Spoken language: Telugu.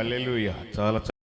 హల్లెలూయా చాలా